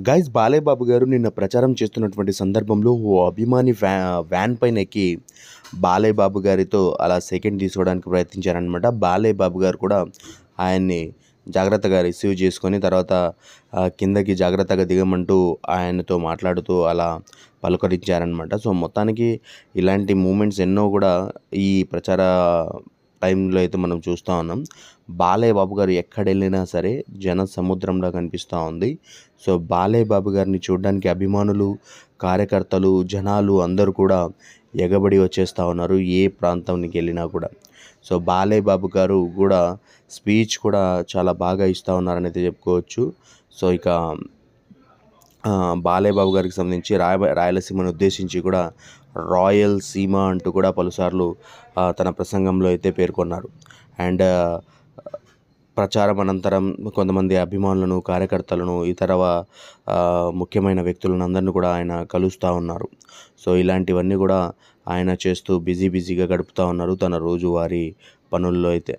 Guys Balayya Babu గారు నిన్న ప్రచారం చేస్తున్నటువంటి సందర్భంలో ఓ అభిమాని వ్యా వ్యాన్ పైన ఎక్కి బాలయ్యబాబు గారితో అలా సెకండ్ తీసుకోవడానికి ప్రయత్నించారనమాట బాలయ్యబాబు గారు కూడా ఆయన్ని జాగ్రత్తగా రిసీవ్ చేసుకొని తర్వాత కిందకి జాగ్రత్తగా దిగమంటూ ఆయనతో మాట్లాడుతూ అలా పలుకరించారనమాట సో మొత్తానికి ఇలాంటి మూమెంట్స్ ఎన్నో కూడా ఈ ప్రచార టైంలో అయితే మనం చూస్తూ ఉన్నాం. బాలయ్య బాబు గారు ఎక్కడ వెళ్ళినా సరే జన సముద్రంలా కనిపిస్తూ ఉంది. సో బాలయ్య బాబు గారిని చూడడానికి అభిమానులు కార్యకర్తలు జనాలు అందరూ కూడా ఎగబడి వచ్చేస్తూ ఉన్నారు. ఏ ప్రాంతానికి వెళ్ళినా కూడా. సో బాలయ్య బాబు గారు కూడా స్పీచ్ కూడా చాలా బాగా ఇస్తూ ఉన్నారని అయితే చెప్పుకోవచ్చు. సో ఇక బాలయ్య బాబు గారికి సంబంధించి రాయ రాయలసీమను ఉద్దేశించి కూడా రాయల్ సీమ అంటూ కూడా పలుసార్లు తన ప్రసంగంలో అయితే పేర్కొన్నారు. అండ్ ప్రచారం అనంతరం కొంతమంది అభిమానులను కార్యకర్తలను ఇతర ముఖ్యమైన వ్యక్తులను అందరిని కూడా ఆయన కలుస్తూ ఉన్నారు. సో ఇలాంటివన్నీ కూడా ఆయన చేస్తూ బిజీ బిజీగా గడుపుతూ ఉన్నారు తన రోజువారీ పనుల్లో అయితే.